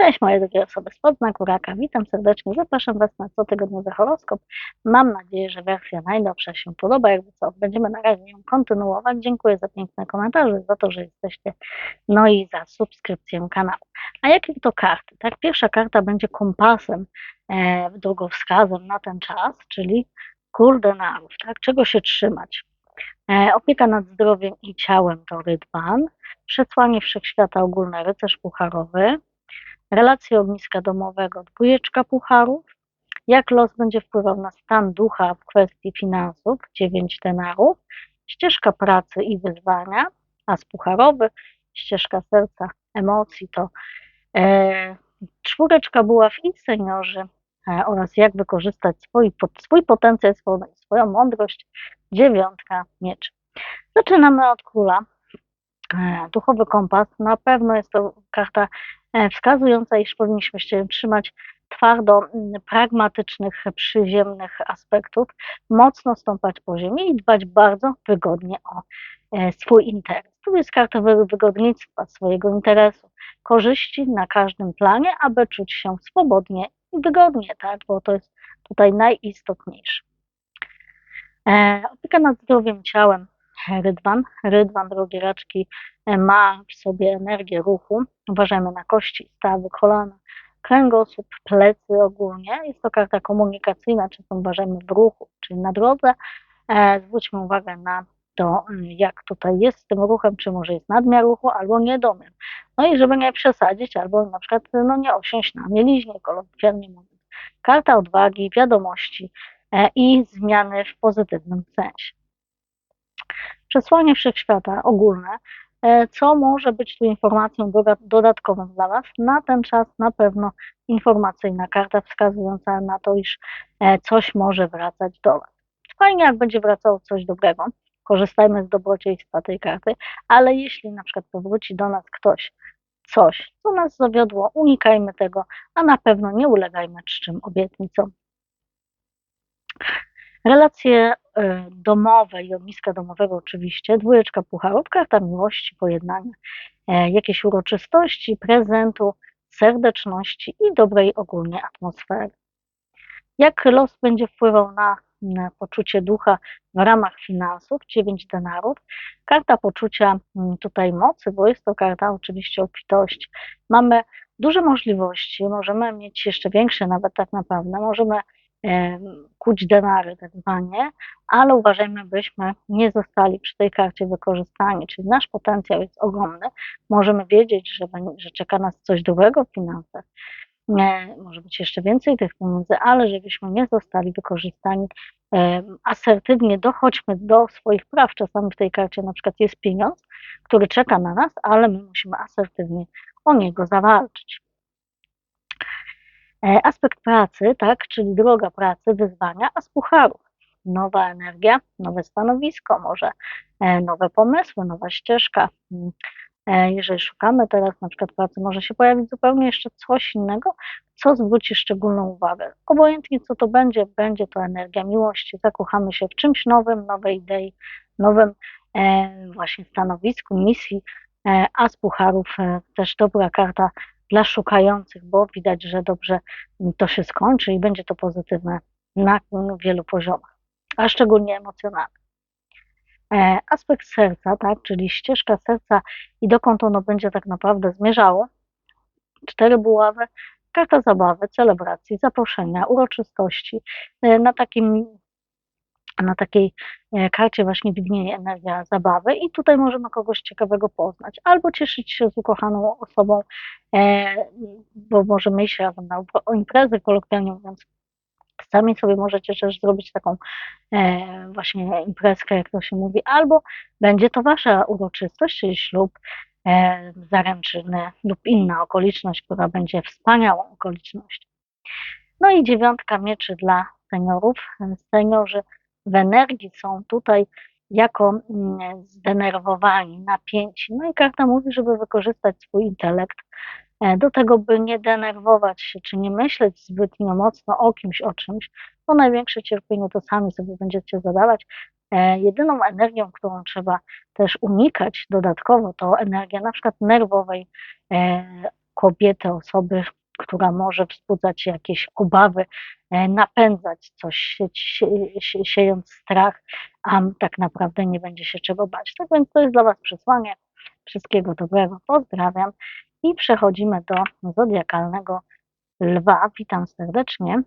Cześć moje drogie osoby spod znaku raka, witam serdecznie, zapraszam Was na cotygodniowy horoskop. Mam nadzieję, że wersja najnowsza się podoba, jakby co, będziemy na razie ją kontynuować. Dziękuję za piękne komentarze, za to, że jesteście, no i za subskrypcję kanału. A jakie to karty? Tak, pierwsza karta będzie kompasem, e, drogowskazem na ten czas, czyli król denarów, tak, czego się trzymać. E, opieka nad zdrowiem i ciałem to rydwan, przesłanie wszechświata ogólne rycerz pucharowy, relacje ogniska domowego, dwójeczka pucharów, jak los będzie wpływał na stan ducha w kwestii finansów, 9 denarów, ścieżka pracy i wyzwania, as pucharowy, ścieżka serca, emocji to e, czwóreczka buław i seniorzy e, oraz jak wykorzystać swój, swój potencjał, swoją, swoją mądrość, dziewiątka mieczy. Zaczynamy od króla. E, duchowy kompas, na pewno jest to karta wskazująca, iż powinniśmy się trzymać twardo mm, pragmatycznych, przyziemnych aspektów, mocno stąpać po ziemi i dbać bardzo wygodnie o e, swój interes. Tu jest karta wygodnictwa swojego interesu, korzyści na każdym planie, aby czuć się swobodnie i wygodnie, tak? bo to jest tutaj najistotniejsze. E, opieka nad zdrowiem ciałem, rydwan. Rydwan, drogie raczki, e, ma w sobie energię ruchu. Uważajmy na kości, stawy, kolana, kręgosłup, plecy ogólnie. Jest to karta komunikacyjna, czy uważajmy w ruchu, czyli na drodze. E, zwróćmy uwagę na to, jak tutaj jest z tym ruchem, czy może jest nadmiar ruchu albo niedomiar. No i żeby nie przesadzić, albo na przykład no nie osiąść na mieliźnie, kolokwialnie mówiąc. Karta odwagi, wiadomości e, i zmiany w pozytywnym sensie przesłanie wszechświata ogólne, e, co może być tu informacją dodatkową dla Was. Na ten czas na pewno informacyjna karta wskazująca na to, iż e, coś może wracać do Was. Fajnie, jak będzie wracało coś dobrego, korzystajmy z dobrodziejstwa tej karty, ale jeśli na przykład powróci do nas ktoś, coś, co nas zawiodło, unikajmy tego, a na pewno nie ulegajmy czczym obietnicom. Relacje e, domowe i ogniska domowego oczywiście, dwójeczka pucharów, karta miłości, pojednania, e, jakieś uroczystości, prezentu, serdeczności i dobrej ogólnie atmosfery. Jak los będzie wpływał na, poczucie ducha w ramach finansów, 9 denarów, karta poczucia tutaj mocy, bo jest to karta oczywiście obfitości. Mamy duże możliwości, możemy mieć jeszcze większe nawet tak naprawdę, możemy kuć denary tak zwanie, ale uważajmy, byśmy nie zostali przy tej karcie wykorzystani, czyli nasz potencjał jest ogromny, możemy wiedzieć, że, że czeka nas coś dobrego w finansach, może być jeszcze więcej tych pieniędzy, ale żebyśmy nie zostali wykorzystani asertywnie, dochodźmy do swoich praw. Czasami w tej karcie na przykład jest pieniądz, który czeka na nas, ale my musimy asertywnie o niego zawalczyć. E, aspekt pracy, tak, czyli droga pracy, wyzwania, a z pucharów nowa energia, nowe stanowisko, może e, nowe pomysły, nowa ścieżka. E, jeżeli szukamy teraz na przykład pracy, może się pojawić zupełnie jeszcze coś innego, co zwróci szczególną uwagę. Obojętnie co to będzie, będzie to energia miłości. Zakochamy się w czymś nowym, nowej idei, nowym właśnie stanowisku, misji, a z pucharów też dobra karta dla szukających, bo widać, że dobrze to się skończy i będzie to pozytywne na wielu poziomach, a szczególnie emocjonalnych. E, aspekt serca, tak, czyli ścieżka serca i dokąd ono będzie tak naprawdę zmierzało. Cztery buławy, karta zabawy, celebracji, zaproszenia, uroczystości. E, na takim na takiej e, karcie właśnie widnieje energia zabawy i tutaj możemy kogoś ciekawego poznać, albo cieszyć się z ukochaną osobą, e, bo możemy iść razem na imprezę, kolokwialnie mówiąc. Sami sobie możecie też zrobić taką e, właśnie imprezkę, jak to się mówi, albo będzie to wasza uroczystość, czyli ślub, zaręczyny lub inna okoliczność, która będzie wspaniałą okolicznością. No i dziewiątka mieczy dla seniorów. Seniorzy w energii są tutaj jako mm, zdenerwowani, napięci. No i karta mówi, żeby wykorzystać swój intelekt e, do tego, by nie denerwować się, czy nie myśleć zbytnio mocno o kimś, o czymś, bo największe cierpienie to sami sobie będziecie zadawać. E, jedyną energią, którą trzeba też unikać dodatkowo, to energia na przykład nerwowej, e, kobiety, osoby, która może wzbudzać jakieś obawy, e, napędzać coś, sie, sie, sie, siejąc strach, a tak naprawdę nie będzie się czego bać. Tak więc to jest dla Was przesłanie. Wszystkiego dobrego, pozdrawiam i przechodzimy do zodiakalnego lwa. Witam serdecznie.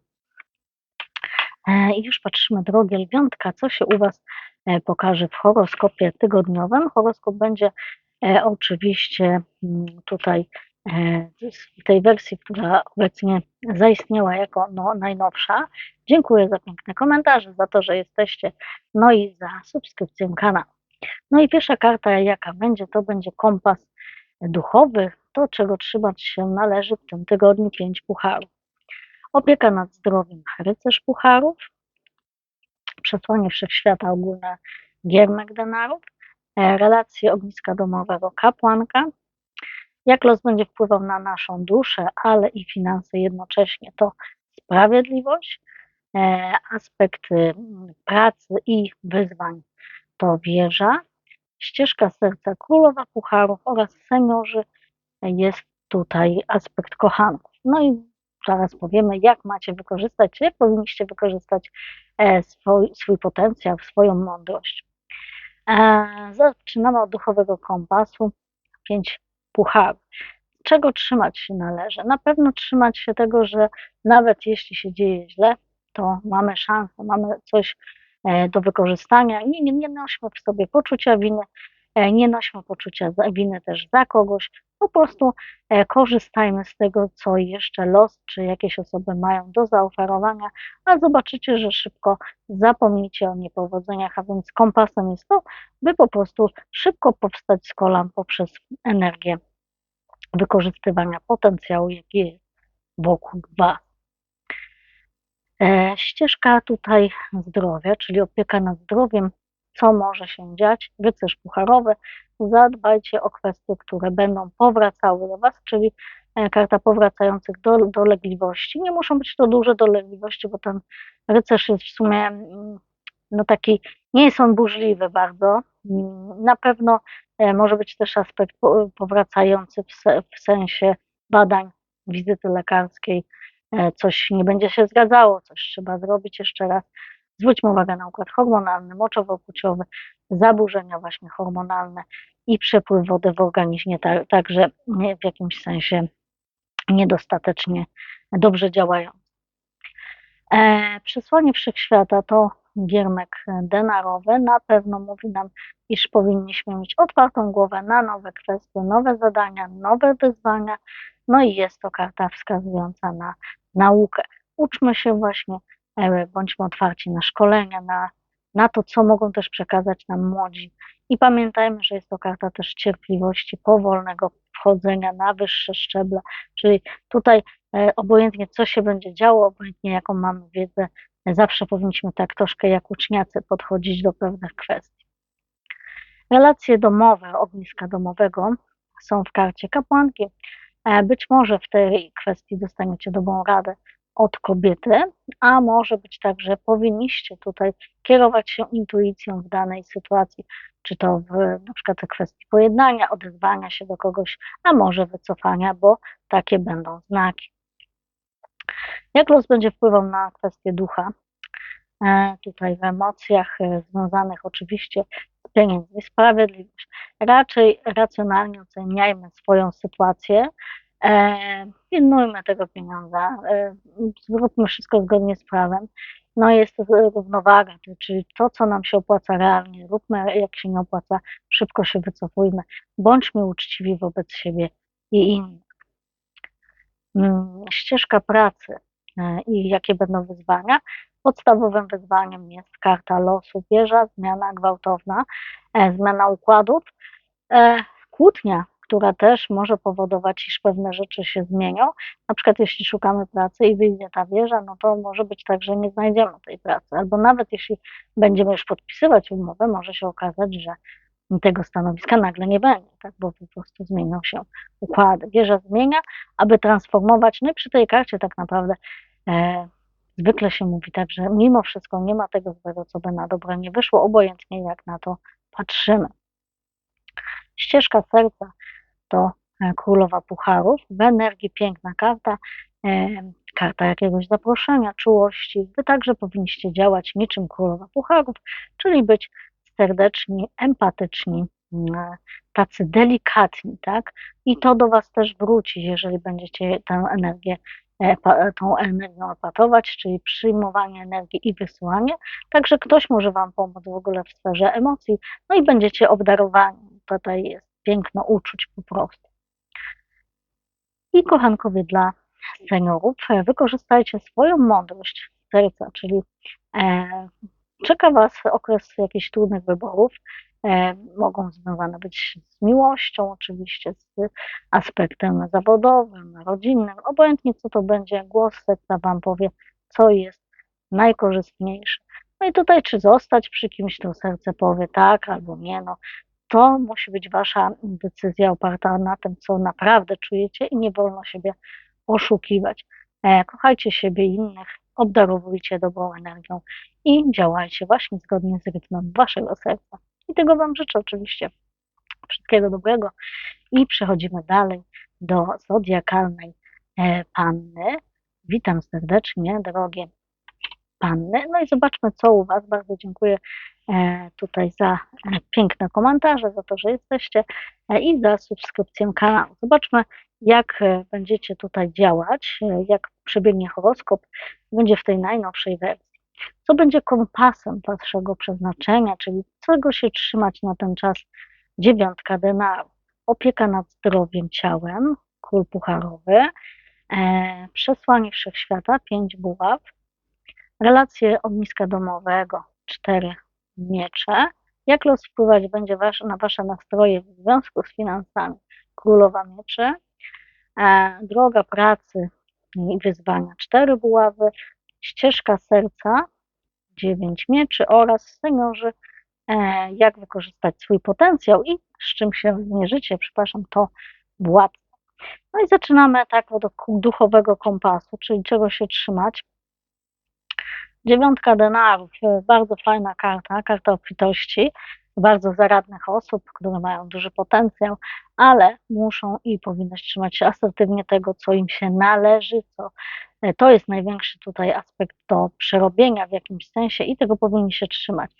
E, I już patrzymy, drogie lwiątka, co się u Was e, pokaże w horoskopie tygodniowym. Horoskop będzie oczywiście mm, tutaj w tej wersji, która obecnie zaistniała jako no, najnowsza. Dziękuję za piękne komentarze, za to, że jesteście, no i za subskrypcję kanału. No i pierwsza karta, jaka będzie, to będzie kompas duchowy, to czego trzymać się należy w tym tygodniu pięć pucharów. Opieka nad zdrowiem, rycerz pucharów, przesłanie wszechświata ogólne, giermek denarów, e, relacje ogniska domowego, kapłanka, jak los będzie wpływał na naszą duszę, ale i finanse jednocześnie, to sprawiedliwość, e, aspekty pracy i wyzwań to wieża, ścieżka serca królowa pucharów oraz seniorzy jest tutaj aspekt kochanków. No i zaraz powiemy, jak macie wykorzystać, jak powinniście wykorzystać e, swój, swój potencjał, swoją mądrość. E, zaczynamy od duchowego kompasu. Pięć pucharów. Czego trzymać się należy? Na pewno trzymać się tego, że nawet jeśli się dzieje źle, to mamy szansę, mamy coś e, do wykorzystania. Nie, nie, nie nośmy w sobie poczucia winy, nie nośmy poczucia winy też za kogoś, po prostu e, korzystajmy z tego, co jeszcze los czy jakieś osoby mają do zaoferowania, a zobaczycie, że szybko zapomnicie o niepowodzeniach, a więc kompasem jest to, by po prostu szybko powstać z kolan poprzez energię wykorzystywania potencjału, jaki jest wokół Was. E, ścieżka tutaj zdrowia, czyli opieka nad zdrowiem, co może się dziać, rycerz pucharowy, zadbajcie o kwestie, które będą powracały do Was, czyli e, karta powracających do, dolegliwości. Nie muszą być to duże dolegliwości, bo ten rycerz jest w sumie mm, no taki, nie jest on burzliwy bardzo. Mm, na pewno e, może być też aspekt powracający w, sensie badań, wizyty lekarskiej, e, coś nie będzie się zgadzało, coś trzeba zrobić jeszcze raz. Zwróćmy uwagę na układ hormonalny, moczowo-płciowy, zaburzenia właśnie hormonalne i przepływ wody w organizmie, także w jakimś sensie niedostatecznie dobrze działają. E, przesłanie wszechświata to giermek denarowy. Na pewno mówi nam, iż powinniśmy mieć otwartą głowę na nowe kwestie, nowe zadania, nowe wyzwania. No i jest to karta wskazująca na naukę. Uczmy się właśnie bądźmy otwarci na szkolenia, na, na to, co mogą też przekazać nam młodzi. I pamiętajmy, że jest to karta też cierpliwości, powolnego wchodzenia na wyższe szczeble, czyli tutaj e, obojętnie co się będzie działo, obojętnie jaką mamy wiedzę, zawsze powinniśmy tak troszkę jak uczniacy podchodzić do pewnych kwestii. Relacje domowe, ogniska domowego są w karcie kapłanki. E, być może w tej kwestii dostaniecie dobrą radę od kobiety, a może być tak, że powinniście tutaj kierować się intuicją w danej sytuacji, czy to w na przykład kwestii pojednania, odezwania się do kogoś, a może wycofania, bo takie będą znaki. Jak los będzie wpływał na kwestię ducha? E, tutaj w emocjach e, związanych oczywiście z pieniędzmi, sprawiedliwość. Raczej racjonalnie oceniajmy swoją sytuację, E, pilnujmy tego pieniądza, e, zróbmy wszystko zgodnie z prawem. No jest to równowaga, czyli to, co nam się opłaca realnie, róbmy, jak się nie opłaca, szybko się wycofujmy, bądźmy uczciwi wobec siebie i innych. Mm, ścieżka pracy e, i jakie będą wyzwania. Podstawowym wyzwaniem jest karta losu, wieża, zmiana gwałtowna, zmiana układów, kłótnia która też może powodować, iż pewne rzeczy się zmienią. Na przykład jeśli szukamy pracy i wyjdzie ta wieża, no to może być tak, że nie znajdziemy tej pracy. Albo nawet jeśli będziemy już podpisywać umowę, może się okazać, że tego stanowiska nagle nie będzie, tak? bo po prostu zmienią się układy. Wieża zmienia, aby transformować. No i przy tej karcie tak naprawdę e, zwykle się mówi tak, że mimo wszystko nie ma tego złego, co by na dobre nie wyszło, obojętnie jak na to patrzymy. Ścieżka serca to e, królowa pucharów, w energii piękna karta, e, karta jakiegoś zaproszenia, czułości. Wy także powinniście działać niczym królowa pucharów, czyli być serdeczni, empatyczni, mm, tacy delikatni, tak? I to do Was też wróci, jeżeli będziecie tę energię, e, tą energią opatować, czyli przyjmowanie energii i wysyłanie. Także ktoś może Wam pomóc w ogóle w sferze emocji, no i będziecie obdarowani. Tutaj jest piękno uczuć po prostu. I kochankowie dla seniorów, e, wykorzystajcie swoją mądrość serca, czyli e, czeka Was okres jakichś trudnych wyborów. E, mogą związane być z miłością, oczywiście z aspektem zawodowym, rodzinnym, obojętnie co to będzie, głos serca Wam powie, co jest najkorzystniejsze. No i tutaj, czy zostać przy kimś, to serce powie tak albo nie, no to musi być Wasza decyzja oparta na tym, co naprawdę czujecie i nie wolno siebie oszukiwać. E, kochajcie siebie i innych, obdarowujcie dobrą energią i działajcie właśnie zgodnie z rytmem Waszego serca. I tego Wam życzę oczywiście. Wszystkiego dobrego. I przechodzimy dalej do zodiakalnej e, panny. Witam serdecznie, drogie panny. No i zobaczmy, co u Was. Bardzo dziękuję tutaj za e, piękne komentarze, za to, że jesteście e, i za subskrypcję kanału. Zobaczmy, jak e, będziecie tutaj działać, e, jak przebiegnie horoskop, będzie w tej najnowszej wersji. Co będzie kompasem Waszego przeznaczenia, czyli czego się trzymać na ten czas? Dziewiątka denarów, opieka nad zdrowiem ciałem, król pucharowy, e, przesłanie wszechświata, pięć buław, relacje ogniska domowego, cztery miecze, jak los wpływać będzie wasz, na Wasze nastroje w związku z finansami, królowa mieczy, e, droga pracy i wyzwania, cztery buławy, ścieżka serca, dziewięć mieczy oraz seniorzy, e, jak wykorzystać swój potencjał i z czym się zmierzycie, przepraszam, to władca. No i zaczynamy tak od duchowego kompasu, czyli czego się trzymać. Dziewiątka denarów, e, bardzo fajna karta, karta obfitości, bardzo zaradnych osób, które mają duży potencjał, ale muszą i powinny trzymać się asertywnie tego, co im się należy, co e, to jest największy tutaj aspekt do przerobienia w jakimś sensie i tego powinni się trzymać,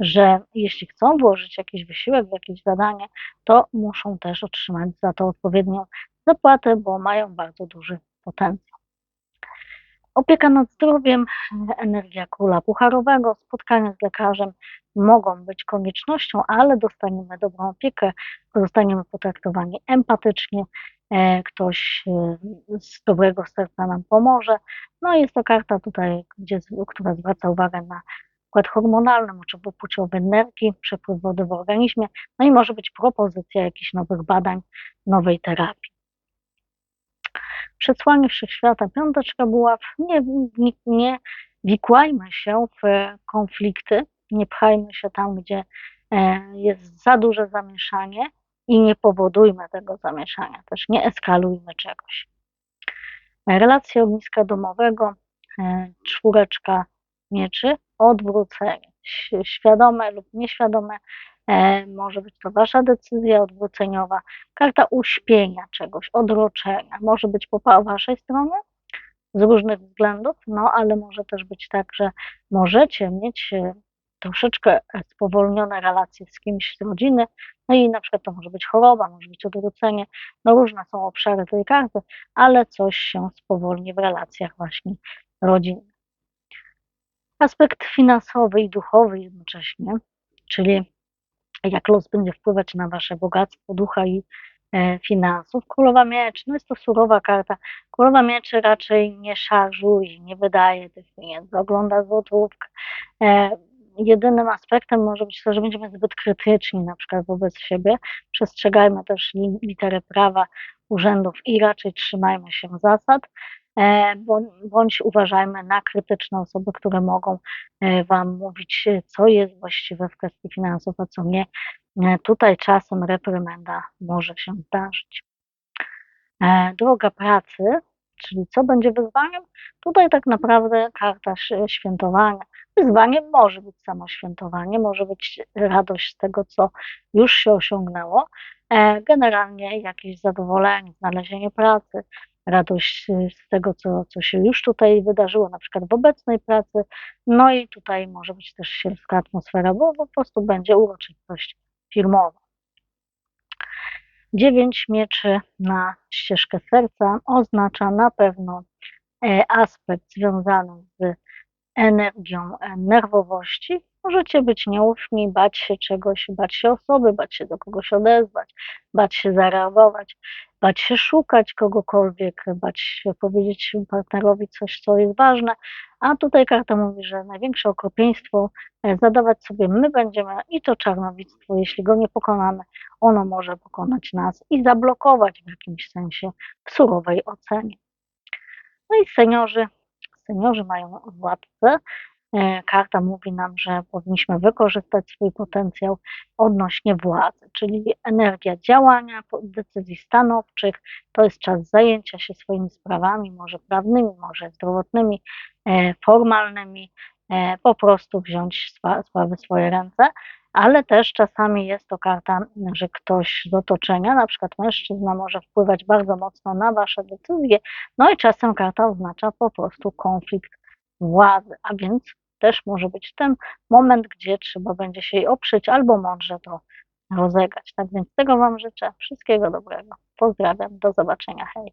że jeśli chcą włożyć jakiś wysiłek w jakieś zadanie, to muszą też otrzymać za to odpowiednią zapłatę, bo mają bardzo duży potencjał. Opieka nad zdrowiem, energia króla pucharowego, spotkania z lekarzem mogą być koniecznością, ale dostaniemy dobrą opiekę, zostaniemy potraktowani empatycznie, e, ktoś e, z dobrego serca nam pomoże. No jest to karta tutaj, gdzie, która zwraca uwagę na układ hormonalny, moczywo płciowy, energii, przepływ wody w organizmie, no i może być propozycja jakichś nowych badań, nowej terapii przesłanie wszechświata, piąteczka buław, nie, nie, nie wikłajmy się w konflikty, nie pchajmy się tam, gdzie e, jest za duże zamieszanie i nie powodujmy tego zamieszania, też nie eskalujmy czegoś. Relacje ogniska domowego, e, czwóreczka mieczy, odwrócenie, świadome lub nieświadome może być to Wasza decyzja odwróceniowa, karta uśpienia czegoś, odroczenia. Może być po Waszej stronie z różnych względów, no ale może też być tak, że możecie mieć e, troszeczkę spowolnione relacje z kimś z rodziny, no i na przykład to może być choroba, może być odwrócenie, no różne są obszary tej karty, ale coś się spowolni w relacjach właśnie rodzinnych. Aspekt finansowy i duchowy jednocześnie, czyli jak los będzie wpływać na wasze bogactwo ducha i e, finansów. Królowa Mieczy, no jest to surowa karta. Królowa Mieczy raczej nie szarżuje, nie wydaje tych pieniędzy, ogląda złotówkę. E, jedynym aspektem może być to, że będziemy zbyt krytyczni na przykład wobec siebie. Przestrzegajmy też litery prawa urzędów i raczej trzymajmy się zasad. E, bądź uważajmy na krytyczne osoby, które mogą e, Wam mówić, co jest właściwe w kwestii finansów, a co nie. E, tutaj czasem reprymenda może się zdarzyć. Droga pracy, czyli co będzie wyzwaniem? Tutaj tak naprawdę karta świętowania. Wyzwaniem może być samo świętowanie, może być radość z tego, co już się osiągnęło, e, generalnie jakieś zadowolenie, znalezienie pracy, radość z tego, co, co się już tutaj wydarzyło, na przykład w obecnej pracy. No i tutaj może być też sielska atmosfera, bo po prostu będzie uroczystość firmowa. Dziewięć mieczy na ścieżkę serca oznacza na pewno e, aspekt związany z energią e, nerwowości. Możecie być nieufni, bać się czegoś, bać się osoby, bać się do kogoś odezwać, bać się zareagować, bać się szukać kogokolwiek, bać się powiedzieć partnerowi coś, co jest ważne. A tutaj karta mówi, że największe okropieństwo e, zadawać sobie my będziemy i to czarnowictwo, jeśli go nie pokonamy, ono może pokonać nas i zablokować w jakimś sensie w surowej ocenie. No i seniorzy, seniorzy mają władcę. E, Karta mówi nam, że powinniśmy wykorzystać swój potencjał odnośnie władzy, czyli energia działania, decyzji stanowczych. To jest czas zajęcia się swoimi sprawami, może prawnymi, może zdrowotnymi, e, formalnymi, e, po prostu wziąć sprawy w swoje ręce, ale też czasami jest to karta, że ktoś z otoczenia, na przykład mężczyzna, może wpływać bardzo mocno na Wasze decyzje, no i czasem karta oznacza po prostu konflikt władzy, a więc też może być ten moment, gdzie trzeba będzie się jej oprzeć albo mądrze to rozegrać. Tak więc tego Wam życzę. Wszystkiego dobrego. Pozdrawiam. Do zobaczenia. Hej.